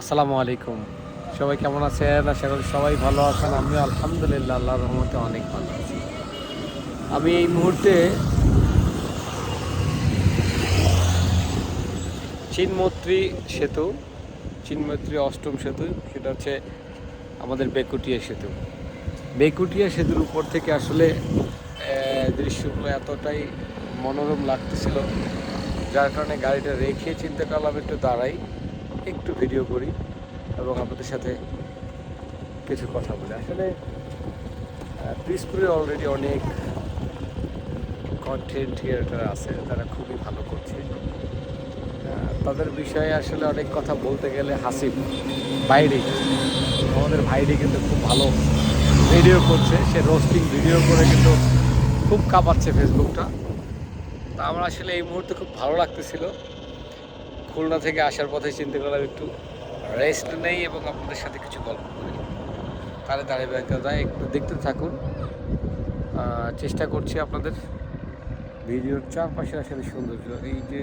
আসসালামু আলাইকুম। সবাই কেমন আছেন? আশা করি সবাই ভালো আছেন। আমি আলহামদুলিল্লাহ, আল্লাহর রহমতে অনেক ভালো আছি। আমি এই মুহূর্তে চিনমৈত্রী সেতু, চিনমৈত্রী অষ্টম সেতু, সেটা হচ্ছে আমাদের বেকুটিয়া সেতু। বেকুটিয়া সেতুর উপর থেকে আসলে দৃশ্যগুলো এতটাই মনোরম লাগতেছিল, যার কারণে গাড়িটা রেখে চিন্তা করলাম একটু দাঁড়াই। একটু ভিডিও করি এবং আপনাদের সাথে কিছু কথা বলি। আসলে পিসপুরে অলরেডি অনেক কন্টেন্ট ক্রিয়েটার আছে, তারা খুবই ভালো করছে। তাদের বিষয়ে আসলে অনেক কথা বলতে গেলে হাসিব বাইরে। আমাদের ভাইরে কিন্তু খুব ভালো ভিডিও করছে, সে রোস্টিং ভিডিও করে কিন্তু খুব কাঁপাচ্ছে ফেসবুকটা তা আমার আসলে এই মুহূর্তে খুব ভালো লাগতেছিল। খুলনা থেকে আসার পথে চিন্তা করলাম, একটু রেস্ট নেই এবং আপনাদের সাথে কিছু গল্প করি। তাহলে দাঁড়িয়ে একটু দেখতে থাকুন। চেষ্টা করছি আপনাদের ভিডিওর চারপাশে আসলে সৌন্দর্য, এই যে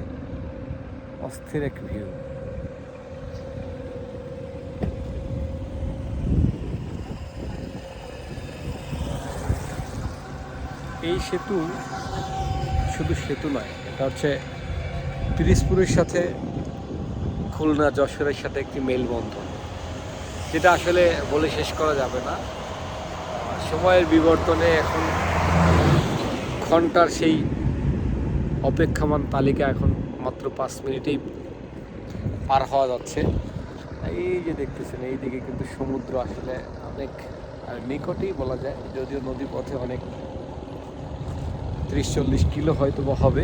অস্থির এক ভিউ এই সেতু শুধু সেতু নয়, এটা হচ্ছে পিরিজপুরের সাথে খুলনা যশোরের সাথে একটি মেলবন্ধন, যেটা আসলে বলে শেষ করা যাবে না। সময়ের বিবর্তনে এখন ঘণ্টার সেই অপেক্ষামান তালিকা এখন মাত্র পাঁচ মিনিটেই পার হওয়া যাচ্ছে। এই যে দেখতেছেন, এই দিকে কিন্তু সমুদ্র আসলে অনেক নিকটেই বলা যায়, যদিও নদী পথে অনেক ত্রিশ চল্লিশ কিলো হয়তো হবে,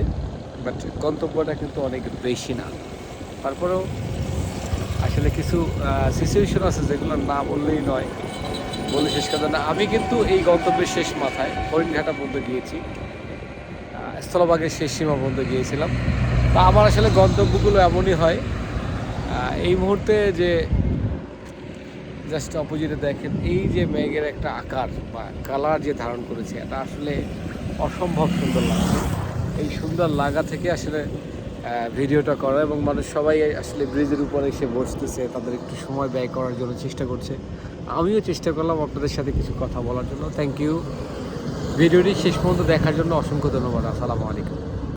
বাট গন্তব্যটা কিন্তু অনেক বেশি না। তারপরেও আসলে কিছু সিচুয়েশন আছে যেগুলো না বললেই নয়। বলে শেষ কথা না। আমি কিন্তু এই গন্তব্যের শেষ মাথায়, হরিণঘাটা পর্যন্ত গিয়েছি। স্থলভাগের শেষ সীমা পর্যন্ত গিয়েছিলাম। তা আমার আসলে গন্তব্যগুলো এমনই হয় এই মুহূর্তে যে জাস্ট অপোজিটে দেখেন, এই যে মেঘের একটা আকার বা কালার যে ধারণ করেছে, এটা আসলে অসম্ভব সুন্দর লাগছে। এই সুন্দর লাগা থেকে আসলে ভিডিওটা করা এবং মানুষ সবাই আসলে ব্রিজের উপরে এসে বসতেছে, তাদের একটু সময় ব্যয় করার জন্য চেষ্টা করছে। আমিও চেষ্টা করলাম আপনাদের সাথে কিছু কথা বলার জন্য। থ্যাংক ইউ ভিডিওটি শেষ পর্যন্ত দেখার জন্য অসংখ্য ধন্যবাদ। আসসালামু আলাইকুম।